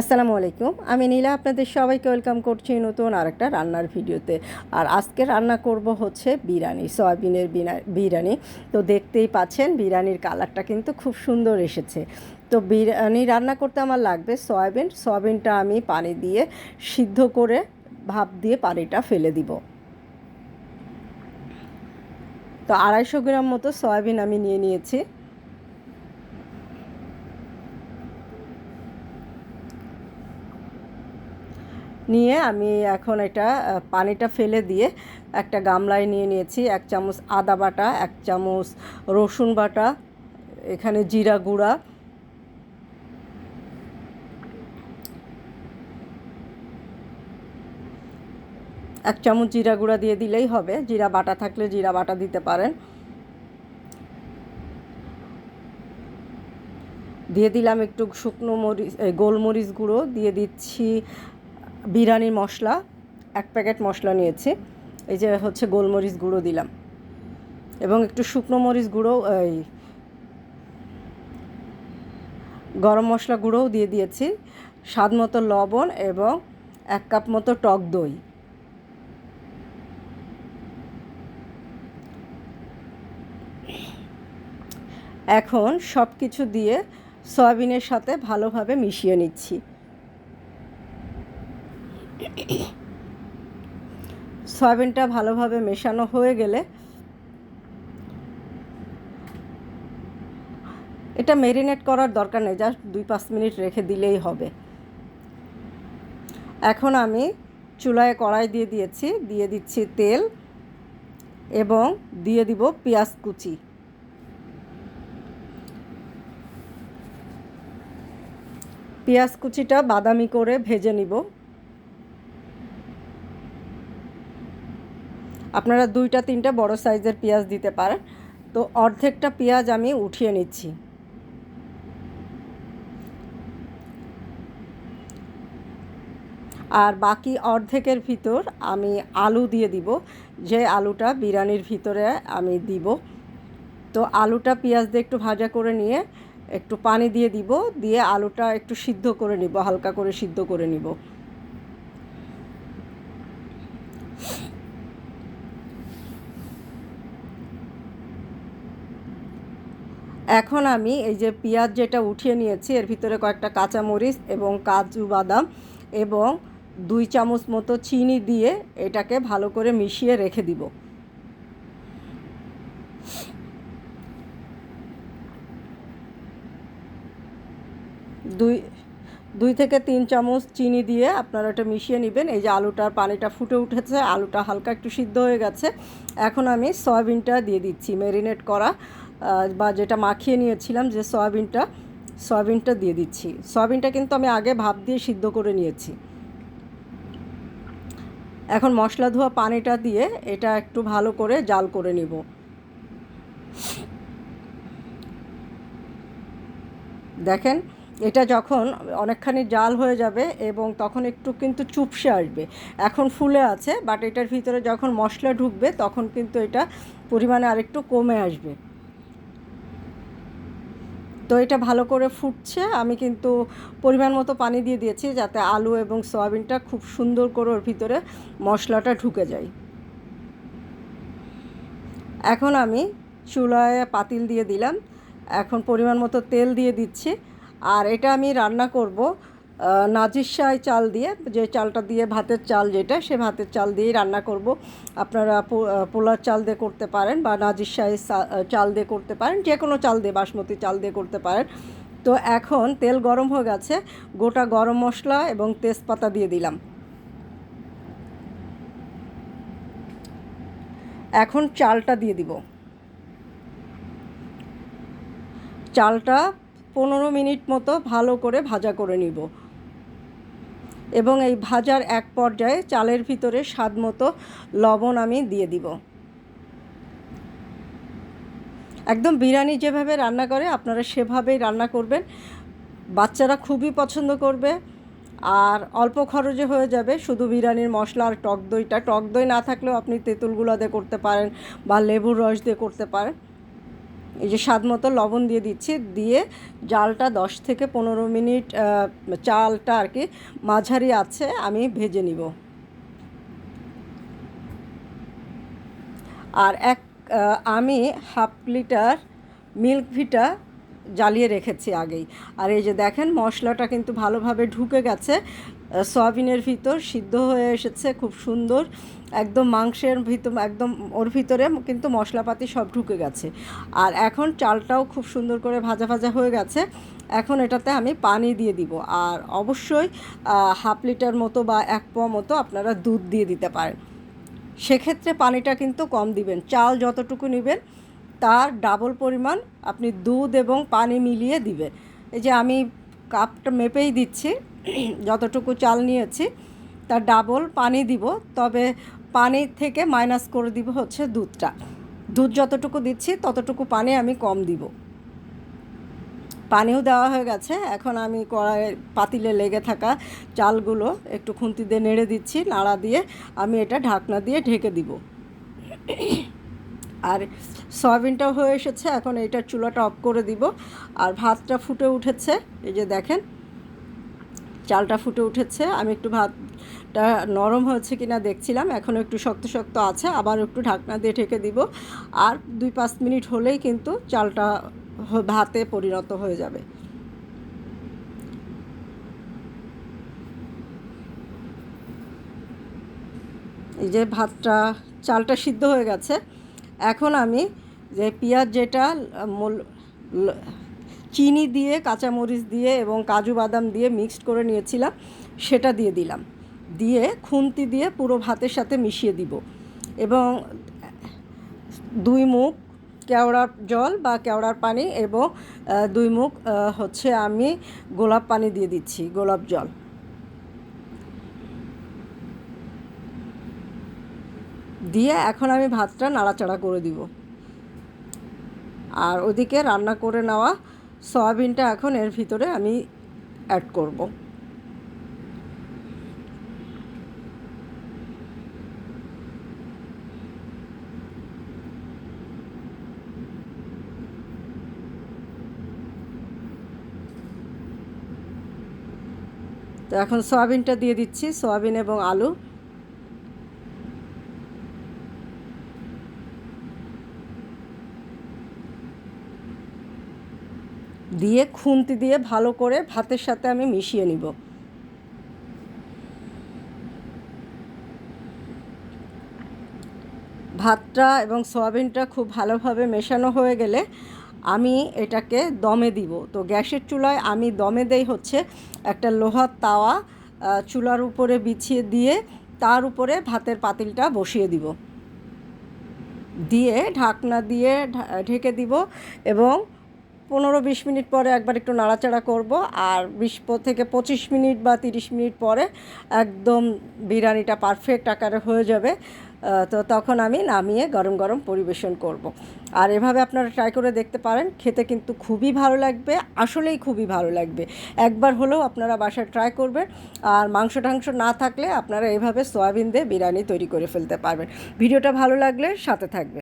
আসসালামু আলাইকুম। আমি নীলা, আপনাদের সবাইকে ওয়েলকাম করছি নতুন আরেকটা রান্নার ভিডিওতে। আর আজকে রান্না করব হচ্ছে বিরিয়ানি, সয়াবিনের বিরিয়ানি। তো দেখতেই পাচ্ছেন, বিরিয়ানির কালারটা কিন্তু খুব সুন্দর এসেছে। তো বিরিয়ানি রান্না করতে আমার লাগবে সয়াবিন। সয়াবিনটা আমি পানি দিয়ে সিদ্ধ করে ভাপ দিয়ে পানিটা ফেলে দিব। তো আড়াইশো গ্রাম মতো সয়াবিন আমি নিয়ে নিয়েছি। নিয়ে আমি এখন এটা পানিটা ফেলে দিয়ে একটা গামলায় নিয়ে নিয়েছি, এক চামচ আদা বাটা, এক চামচ রসুন বাটা, এখানে জিরা গুঁড়া। এক চামচ জিরা গুঁড়া দিয়ে দিলেই হবে, জিরা বাটা থাকলে জিরা বাটা দিতে পারেন। দিয়ে দিলাম একটু শুকনো মরিচ গোলমরিচ গুঁড়ো, দিয়ে দিচ্ছি বিরিয়ানির মশলা, এক প্যাকেট মশলা নিয়েছি। এই যে হচ্ছে গোলমরিচ গুঁড়ো দিলাম। এবং একটু শুকনো মরিচ গুঁড়ো, এই গরম মশলা গুঁড়োও দিয়ে দিয়েছি। স্বাদ মতো লবণ এবং এক কাপ মতো টক দই। এখন সব কিছু দিয়ে সয়াবিনের সাথে ভালোভাবে মিশিয়ে নিচ্ছি। সয়াবিনটা ভালোভাবে মেশানো হয়ে গেলে এটা মেরিনেট করার দরকার নেই, জাস্ট দুই পাঁচ মিনিট রেখে দিলেই হবে। এখন আমি চুলায় কড়াই দিয়ে দিয়েছি, দিয়ে দিচ্ছি তেল এবং দিয়ে দিব পেঁয়াজ কুচি। পেঁয়াজ কুচিটা বাদামি করে ভেজে নিব। আপনারা দুইটা, তিনটা বড় সাইজের পেঁয়াজ দিতে পারেন। তো অর্ধেকটা পেঁয়াজ আমি উঠিয়ে নিচ্ছি। আর বাকি অর্ধেকের ভিতর আমি আলু দিয়ে দিব। যে আলুটা বিরিয়ানির ভিতরে আমি দিব। তো আলুটা পেঁয়াজ দিয়ে একটু ভাজা করে নিয়ে একটু পানি দিয়ে দিব। দিয়ে আলুটা একটু সিদ্ধ করে নিব, হালকা করে সিদ্ধ করে নিব। এখন আমি এই যে পেঁয়াজ যেটা উঠিয়ে নিয়েছি, এর ভিতরে কয়েকটা কাঁচামরিচ এবং কাজু বাদাম এবং দুই চামচ মতো চিনি দিয়ে এটাকে ভালো করে মিশিয়ে রেখে দিব। দুই দুই থেকে তিন চামচ চিনি দিয়ে আপনারা এটা মিশিয়ে নেবেন। এই যে আলুটার পানিটা ফুটে উঠেছে, আলুটা হালকা একটু সিদ্ধ হয়ে গেছে। এখন আমি সয়াবিনটা দিয়ে দিচ্ছি, ম্যারিনেট করা। বা যেটা মাখিয়ে নিয়েছিলাম যে সয়াবিনটা সয়াবিনটা দিয়ে দিচ্ছি। সয়াবিনটা কিন্তু আমি আগে ভাপ দিয়ে সিদ্ধ করে নিয়েছি। এখন মশলা ধোয়া পানিটা দিয়ে এটা একটু ভালো করে জাল করে নিব। দেখেন, এটা যখন অনেকখানি জাল হয়ে যাবে এবং তখন একটু কিন্তু চুপসে আসবে। এখন ফুলে আছে বাট এটার ভিতরে যখন মশলা ঢুকবে তখন কিন্তু এটা পরিমাণে আরেকটু কমে আসবে। তো এটা ভালো করে ফুটছে। আমি কিন্তু পরিমাণ মতো পানি দিয়ে দিয়েছি যাতে আলু এবং সয়াবিনটা খুব সুন্দর করে ওর ভিতরে মশলাটা ঢুকে যায়। এখন আমি চুলায় পাতিল দিয়ে দিলাম। এখন পরিমাণ মতো তেল দিয়ে দিচ্ছি। আর এটা আমি রান্না করব আহ, নাজিরশাহী চাল দিয়ে যে চালটা দিয়ে ভাতের চাল যেটা সে ভাতের চাল দিয়েই রান্না করব। আপনারা পোলার চাল দিয়ে করতে পারেন বা নাজিরশাহী চা- চাল দিয়ে করতে পারেন যে কোনো চাল দিয়ে বাসমতি চাল দিয়ে করতে পারেন। তো এখন তেল গরম হয়ে গেছে গোটা গরম মশলা এবং তেজপাতা দিয়ে দিলাম। এখন চালটা দিয়ে দিব। চালটা পনেরো মিনিট মতো ভালো করে ভাজা করে নিব। এবং এই ভাজার এক পর্যায়ে চালের ভিতরে স্বাদ মতো লবণ আমি দিয়ে দিব। একদম বিরিয়ানি যেভাবে রান্না করে, আপনারা সেভাবেই রান্না করবেন। বাচ্চারা খুবই পছন্দ করবে আর অল্প খরচে হয়ে যাবে শুধু বিরিয়ানির মশলা আর টক দইটা। টক দই না থাকলেও আপনি তেঁতুলগুলো দিয়ে করতে পারেন বা লেবুর রস দিয়ে করতে পারেন। এই যে স্বাদ মতো লবণ দিয়ে দিচ্ছি, দিয়ে জালটা দশ থেকে পনেরো মিনিট চালটা আর কি মাঝারি আছে, আমি ভেজে নিব। আর এক আমি হাফ লিটার মিল্ক ভিটা জ্বালিয়ে রেখেছি আগেই। আর এই যে দেখেন মশলাটা কিন্তু ভালোভাবে ঢুকে গেছে সয়াবিনের ভিতর সিদ্ধ হয়ে এসেছে, খুব সুন্দর। একদম মাংসের ভিতর, একদম ওর ভিতরে কিন্তু মশলাপাতি সব ঢুকে গেছে। আর এখন চালটাও খুব সুন্দর করে ভাজা ভাজা হয়ে গেছে। এখন এটাতে আমি পানি দিয়ে দিব। আর অবশ্যই হাফ লিটার মতো বা এক পোয়া মতো আপনারা দুধ দিয়ে দিতে পারেন। সেক্ষেত্রে পানিটা কিন্তু কম দিবেন। চাল যতটুকু নেবেন, তার ডাবল পরিমাণ আপনি দুধ এবং পানি মিলিয়ে দিবেন। এই যে আমি কাপটা মেপেই দিচ্ছি। যতটুকু চাল নিয়েছি, তার ডাবল পানি দিব, তবে পানি থেকে মাইনাস করে দিব হচ্ছে দুধটা। দুধ যতটুকু দিচ্ছি, ততটুকু পানি আমি কম দিব। পানিও দেওয়া হয়ে গেছে, এখন আমি কড়াই পাতিলে লেগে থাকা চালগুলো একটু খুন্তি দিয়ে নেড়ে দিচ্ছি, নাড়া দিয়ে আমি এটা ঢাকনা দিয়ে ঢেকে দিব। আর সয়াবিনটাও হয়ে এসেছে, এখন এইটা চুলাটা অফ করে দিব। আর ভাতটা ফুটে উঠেছে, এই যে দেখেন চালটা ফুটে উঠেছে। আমি একটু ভাতটা নরম হয়েছে কিনা দেখছিলাম, এখন একটু শক্ত শক্ত আছে, আবার একটু ঢাকনা দিয়ে ঢেকে দিব। আর দুই পাঁচ মিনিট হলেই কিন্তু চালটা ভাতে পরিণত হয়ে যাবে। এই যে ভাতটা, চালটা সিদ্ধ হয়ে গেছে। এখন আমি যে পেঁয়াজ যেটা চিনি দিয়ে, কাঁচামরিচ দিয়ে এবং কাজু বাদাম দিয়ে মিক্সড করে নিয়েছিলাম, সেটা দিয়ে দিলাম। দিয়ে খুন্তি দিয়ে পুরো ভাতের সাথে মিশিয়ে দিব। এবং দুই মুখ কেওড়ার জল বা কেওড়ার পানি এবং দুই মুখ হচ্ছে আমি গোলাপ পানি দিয়ে দিচ্ছি, গোলাপ জল। দিয়ে এখন আমি ভাতটা নাড়াচাড়া করে দিব। আর ওদিকে রান্না করে নেওয়া সয়াবিনটা এখন এর ভিতরে আমি অ্যাড করব। তো এখন সয়াবিনটা দিয়ে দিচ্ছি, সয়াবিন এবং আলু। দিয়ে খুন্তি দিয়ে ভালো করে ভাতের সাথে আমি মিশিয়ে নিব। ভাতটা এবং সয়াবিনটা খুব ভালোভাবে মেশানো হয়ে গেলে আমি এটাকে দমে দিব। তো গ্যাসের চুলায় আমি দমে দেই হচ্ছে একটা লোহার তাওয়া চুলার উপরে বিছিয়ে দিয়ে তার উপরে ভাতের পাতিলটা বসিয়ে দিব। দিয়ে ঢাকনা দিয়ে ঢেকে দিব এবং পনেরো বিশ মিনিট পরে একবার একটু নাড়াচাড়া করব, আর বিশ থেকে পঁচিশ মিনিট বা তিরিশ মিনিট পরে একদম বিরিয়ানিটা পারফেক্ট আকারে হয়ে যাবে। তো তখন আমি নামিয়ে গরম গরম পরিবেশন করব। আর এভাবে আপনারা ট্রাই করে দেখতে পারেন, খেতে কিন্তু খুবই ভালো লাগবে, আসলেই খুবই ভালো লাগবে। একবার হলেও আপনারা বাসায় ট্রাই করবেন, আর মাংস টাংস না থাকলে আপনারা এভাবে সয়াবিন দিয়ে বিরিয়ানি তৈরি করে ফেলতে পারবেন। ভিডিওটা ভালো লাগলে সাথে থাকবেন।